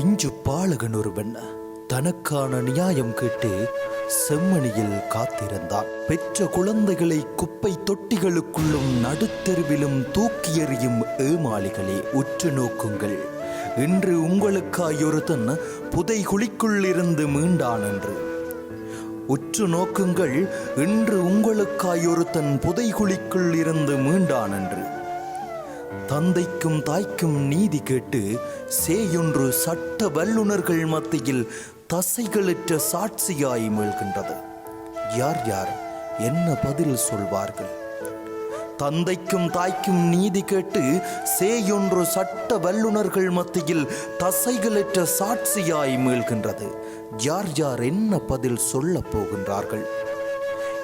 பிஞ்சு பாலகன் ஒருவன் தனக்கான நியாயம் கேட்டு செம்மணியில் காத்திருந்தான். பெற்ற குழந்தைகளை குப்பை தொட்டிகளுக்குள்ளும் நடுத்தெருவிலும் தூக்கி எறியும் ஏமாளிகளை உற்று நோக்குங்கள். இன்று உங்களுக்காயொருத்தன் புதை குழிக்குள்ளிருந்து மீண்டான் என்று. உற்று நோக்குங்கள் இன்று உங்களுக்காயொருத்தன் புதைகுழிக்குள் இருந்து மீண்டான் என்று. தந்தைக்கும் தாய்க்கும் நீதி கேட்டு சேயொன்று சட்ட வல்லுநர்கள் மத்தியில் தசைகளற்ற சாட்சியாய் மீள்கின்றது. யார் யார் என்ன பதில் சொல்வார்கள்? தந்தைக்கும் தாய்க்கும் நீதி கேட்டு சேயொன்று சட்ட வல்லுநர்கள் மத்தியில் தசைகளற்ற சாட்சியாய் மீள்கின்றது. யார் யார் என்ன பதில் சொல்லப் போகின்றார்கள்?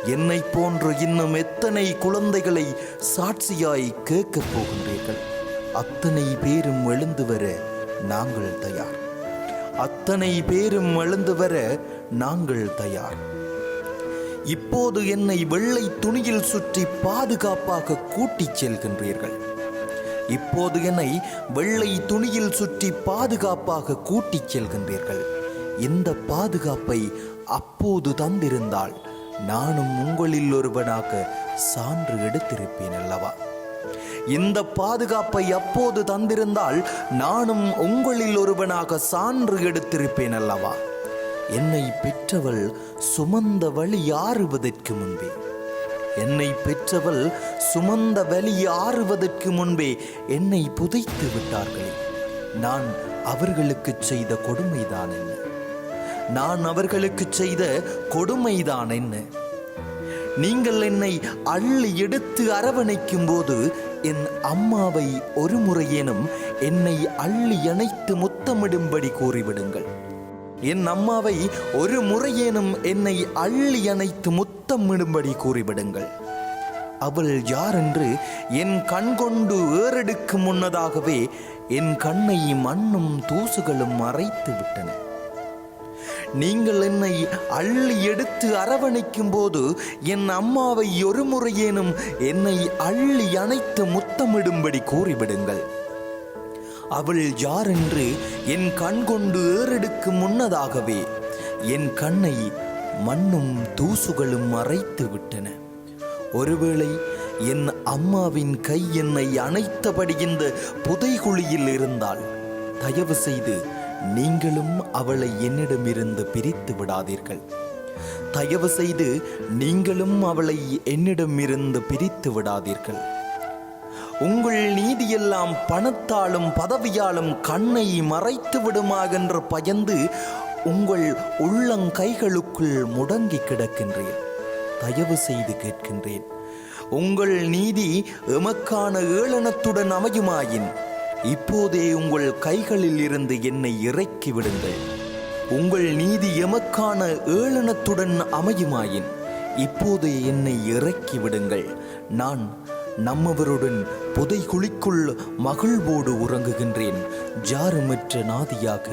என்னை போன்று இன்னும் எத்தனை குழந்தைகளை சாட்சியாய் கேட்கப் போகின்றீர்கள்? அத்தனை பேரும் எழுந்து வர நாங்கள் தயார். அத்தனை பேரும் எழுந்து வர நாங்கள் தயார். இப்போது என்னை வெள்ளை துணியில் சுற்றி பாதுகாப்பாக கூட்டிச் செல்கின்றீர்கள். இப்போது என்னை வெள்ளை துணியில் சுற்றி பாதுகாப்பாக கூட்டிச் செல்கின்றீர்கள். இந்த பாதுகாப்பை அப்போது தந்திருந்தால் நானும் உங்களில் ஒருவனாக சான்று எடுத்திருப்பேன் அல்லவா? இந்த பாதுகாப்பை அப்போது தந்திருந்தால் நானும் உங்களில் ஒருவனாக சான்று எடுத்திருப்பேன் அல்லவா? என்னை பெற்றவள் சுமந்த வழி ஆறுவதற்கு முன்பே. என்னை பெற்றவள் சுமந்த வழி ஆறுவதற்கு முன்பே என்னை புதைத்து விட்டார்களே. நான் அவர்களுக்கு செய்த கொடுமைதான் என்ன? நான் அவர்களுக்கு செய்த கொடுமைதான் என்ன நீங்கள் என்னை அள்ளி எடுத்து அரவணைக்கும் போது என் அம்மாவை ஒரு முறையேனும் என்னை அள்ளி அணைத்து முத்தமிடும்படி கூறிவிடுங்கள். என் அம்மாவை ஒரு முறையேனும் என்னை அள்ளி அணைத்து முத்தமிடும்படி கூறிவிடுங்கள். அவள் யாரென்று என் கண் கொண்டு ஏறெடுக்கும் முன்னதாகவே என் கண்ணை மண்ணும் தூசுகளும் மறைத்து விட்டன நீங்கள் என்னை அள்ளி எடுத்து அரவணைக்கும் போது என் அம்மாவை ஒரு முறையேனும் என்னை அள்ளி அணைத்து முத்தமிடும்படி கூறிவிடுங்கள். அவள் யாரென்று என் கண் கொண்டு ஏறெடுக்கு முன்னதாகவே என் கண்ணை மண்ணும் தூசுகளும் மறைத்து விட்டன. ஒருவேளை என் அம்மாவின் கை என்னை அணைத்தபடி இந்த புதைகுழியில் இருந்தால் தயவு செய்து நீங்களும் அவளை என்னிடமிருந்து பிரித்து விடாதீர்கள். தயவு செய்து நீங்களும் அவளை என்னிடமிருந்து பிரித்து விடாதீர்கள். உங்கள் நீதியெல்லாம் பணத்தாலும் பதவியாலும் கண்ணை மறைத்து விடுமாகென்று பயந்து உங்கள் உள்ளங்கைகளுக்குள் முடங்கி கிடக்கின்றேன் தயவு செய்து கேட்கின்றேன். உங்கள் நீதி எமக்கான ஏளனத்துடன் அமையுமாயின் இப்போதே உங்கள் கைகளில் இருந்து என்னை இறக்கி விடுங்கள். உங்கள் நீதி எமக்கான ஏளனத்துடன் அமையுமாயின் இப்போதே என்னை இறக்கி விடுங்கள். நான் நம்மவருடன் புதைகுழிக்குள் மகிழ்வோடு உறங்குகின்றேன். ஜாருமற்ற நாதியாக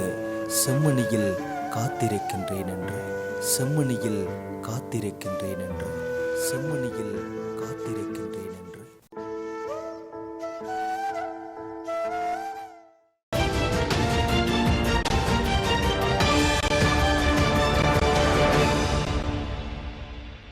செம்மணியில் காத்திருக்கின்றேன் என்று. செம்மணியில் காத்திருக்கின்றேன் என்று. செம்மணியில் காத்திருக்கின்றேன்